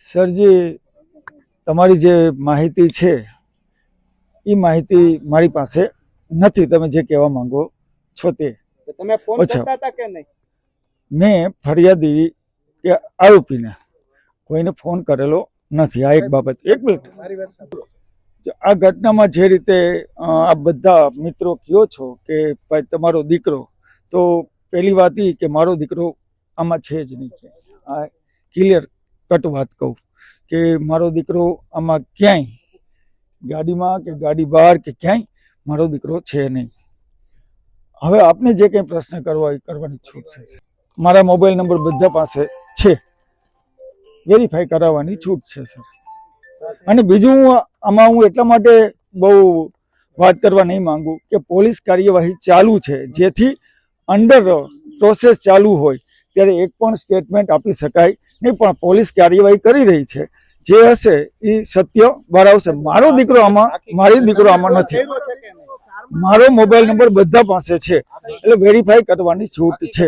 સરજી તમારી જે માહિતી છે એ માહિતી મારી પાસે નથી. તમે જે કહેવા માંગો છો તે. તમે ફોન. કરતા હતા કે નહીં? મેં ફરિયાદી કે આરોપીને કોઈને ફોન કરેલો નથી. આ એક બાબત. એક મિનિટ. આ ઘટનામાં જે રીતે આ બધા મિત્રો કયો છો કે ભાઈ તમારો દીકરો તો પહેલી વાત એ કે મારો દીકરો આમાં છે જ નહીં. આ ક્લિયર કટ વાત કહું કે મારો દીકરો આમાં ક્યાંય ગાડીમાં કે ગાડી બહાર કે ક્યાંય મારો દીકરો છે નહીં. હવે આપને જે કંઈ પ્રશ્ન કરવા કરવાની છૂટ છે. મારા મોબાઈલ નંબર બધા પાસે છે. વેરીફાઈ કરાવવાની છૂટ છે, સર. અને બીજું હું આમાં હું એટલા માટે બહુ વાત કરવા નહીં માંગુ કે પોલીસ કાર્યવાહી ચાલુ છે. જેથી અંડર પ્રોસેસ ચાલુ હોય, ત્યારે એક પણ સ્ટેટમેન્ટ આપી શકાય નહીં પણ પોલીસ કાર્યવાહી કરી રહી છે. જે હશે એ સત્ય બરાવશે. મારો દીકરો આમાં મારી દીકરો આમાં નથી? મારો મોબાઈલ નંબર બધા પાસે છે. એટલે વેરીફાઈ કરવાની છૂટ છે.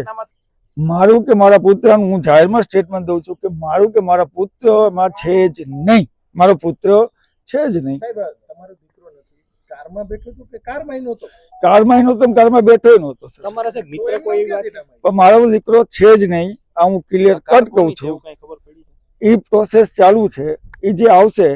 મારું કે મારા પુત્રનું હું જાહેરમાં સ્ટેટમેન્ટ દઉં છું કે મારું કે મારા પુત્રમાં છે જ નહીં. મારો પુત્ર છે જ નહીં. સાહેબ તમારો દીકરો કારમાં બેઠો હતો કે કારમાં નહોતો કારમાં નહોતો કારમાં બેઠો નહોતો સર તમારા સાહેબ મિત્ર કોઈ વાત પણ મારો દીકરો છે જ નહીં. આ હું ક્લિયર કટ કહું છું એ પ્રોસેસ ચાલુ છે. એ જે આવશે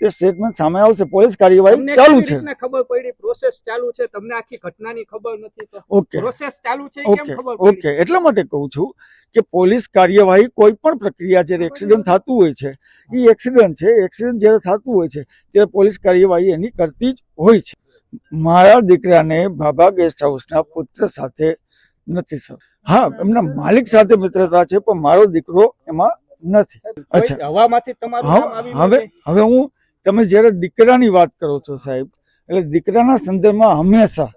તે સ્ટેટમેન્ટ સામે આવશે. પોલીસ કાર્યવાહી ચાલુ છે. ખબર પડી? પ્રોસેસ ચાલુ છે. તમને આખી ઘટનાની ખબર નથી તો ઓકે. પ્રોસેસ ચાલુ છે કેમ ખબર ઓકે. એટલા માટે કહું છું કે પોલીસ કાર્યવાહી કોઈ પણ પ્રક્રિયા જ્યારે એક્સિડન્ટ થતું હોય છે એ એક્સિડન્ટ છે. એક્સિડન્ટ જ્યારે થતું હોય છે ત્યારે પોલીસ કાર્યવાહી એની કરતી જ હોય છે. મારા દીકરાને બાબા ગેસ્ટ હાઉસના પુત્ર સાથે નથી સર. હા એમના માલિક સાથે મિત્રતા છે પણ મારો દીકરો એમાં નથી. અચ્છા. હવામાંથી તમારું હવે હવે હું તમે જ્યારે દીકરાની વાત કરો છો સાહેબ એટલે દીકરાના સંદર્ભમાં હંમેશા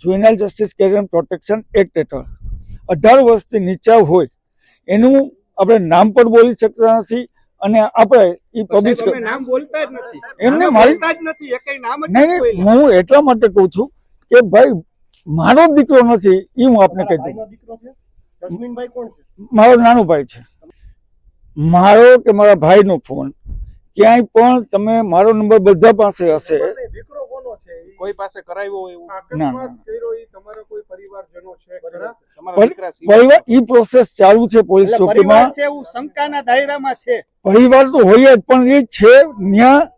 juvenile justice care protection act હેઠળ અઢાર વર્ષથી નીચા હોય એનું આપણે નામ પણ બોલી શકતા નથી અને આપણે એ નથી. એમને મારી- નહીં. હું એટલા માટે કહું છું કે ભાઈ મારો દીકરો નથી એ હું આપને કહી દઉં. ભાઈનો દીકરો છે? જસ્મીનભાઈ કોણ છે? મારો નાનો ભાઈ છે. મારો કે મારા ભાઈનો ફોન. ક્યાંય પણ તમે મારો નંબર બધા પાસે હશે. દીકરો કોનો છે? કોઈ પાસે કરાવ્યો હોય એવું? ના, અકસ્માત ના. કર્યો ઈ તમારા કોઈ પરિવારજનો છે? ખરા? તમારા પણ- દીકરા સિવાય? પરિવાર ઈ પ્રોસેસ ચાલુ છે પોલીસ ચોકીમાં. શંકાના દાયરામાં છે. પરિવાર તો હોય જ પણ એ છે ત્યાં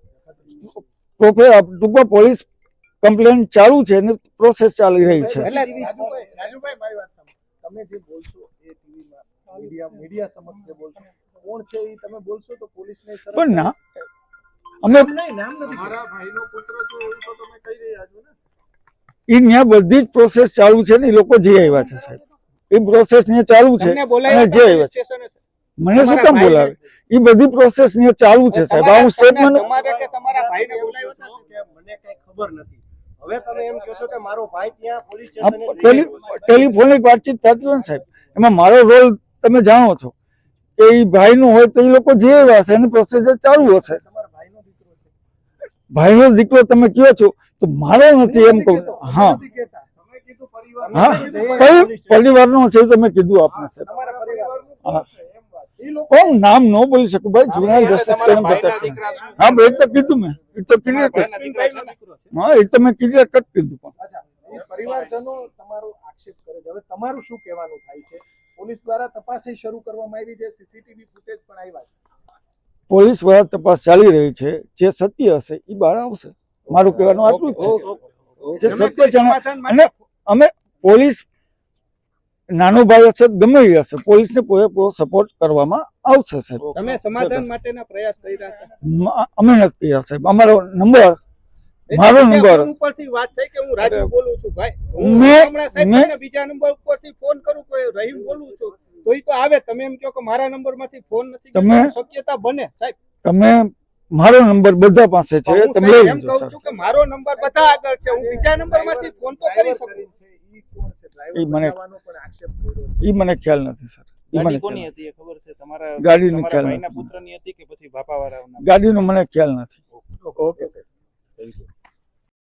ટૂંકમાં પોલીસ કમ્પ્લેન ચાલુ છે અને પ્રોસેસ ચાલી રહી છે. એટલે રાજુભાઈ રાજુભાઈ મારી વાત સાંભળો. તમે જે બોલશો એ ટીવીમાં મીડિયા મીડિયા સમક્ષ જે બોલશો કોણ છે એ તમે બોલશો તો પોલીસને પણ ના અમે નામ નથી મારા ભાઈનો પુત્ર છો એવું તો તમે કહી રહ્યા છો ને? ઈ ત્યાં બધી જ પ્રોસેસ ચાલુ છે ને એ લોકો જઈ આવ્યા છે સાહેબ. એ પ્રોસેસ ને ચાલુ છે અને જે આવ્યા છે. મને શું કેમ કામ બોલાવે? એ બધી પ્રોસેસ ને ચાલુ છે સાહેબ. આ હું સ્ટેટમેન્ટ તમારા કે તમારા ભાઈને બોલાવ્યો હતો મને કઈ ખબર નથી. હવે તમે એમ કહો છો કે મારો ભાઈ ત્યાં પોલીસ સ્ટેશને. ટેલિફોનિક વાતચીત થતી હોય સાહેબ એમાં મારો રોલ તમે જાણો છો કે એ ભાઈનું હોય તો એ લોકો જે હશે એની પ્રોસેસ ચાલુ હશે. ભાઈનો દીકરો તમે કયો છો? તો મારો નથી એમ કહું. હા. હા. પરિવારનો છે તમે કીધું આપણે સાહેબ. હા. કોણ નામ ન બોલી શકું? ભાઈ જુનાલ જસ્ટિસ કેમ છે. હા ભાઈ તો કીધું મેં. એ તો ક્લિયર કટ હા એ તો મેં ક્લિયર કટ કીધું પણ. પરિવારજનો તમારો આક્ષેપ કરે છે. હવે તમારું શું કહેવાનું થાય છે? પોલીસ દ્વારા તપાસ શરૂ કરવામાં આવી છે. સીસીટીવી ફૂટેજ પણ આવ્યા છે. પોલીસ દ્વારા તપાસ ચાલી રહી છે. જે સત્ય હશે એ બહાર આવશે. મારું કહેવાનું આટલું જ છે. જે સત્ય માટે અને અમે પોલીસ નાનો ભાઈ હશે ગમે એ હશે. પોલીસને પૂરેપૂરો સપોર્ટ કરવામાં આવશે સાહેબ. તમે સમાધાન માટેના પ્રયાસ કર્યા હતા? અમે નથી કર્યા સાહેબ. અમારો નંબર મારો નંબર ઉપરથી વાત થઈ કે હું રાજુ બોલું છું ભાઈ. હું હમણાં સાહેબ બીજા નંબર ઉપરથી ફોન કરું કોઈ રહીમ બોલું છું તો ઈ તો આવે. તમે એમ કહો કે મારા નંબરમાંથી ફોન નથી તમે- શક્યતા બને સાહેબ. તમે મારો નંબર બધા પાસે છે તમે લઈ એમ લેજો કહું છું કે મારો નંબર બધા આગળ છે. હું બીજા નંબરમાંથી ફોન તો કરી શકું. ઈ મને- એ મને ખ્યાલ નથી સર. એ મને ગાડી ખ્યાલ હતી એ ખબર છે? તમારા ગાડીનો ખ્યાલ ભાઈના નથી. હતી કે પછી બાપાવાળાના ગાડીનો મને ખ્યાલ નથી. Okay you.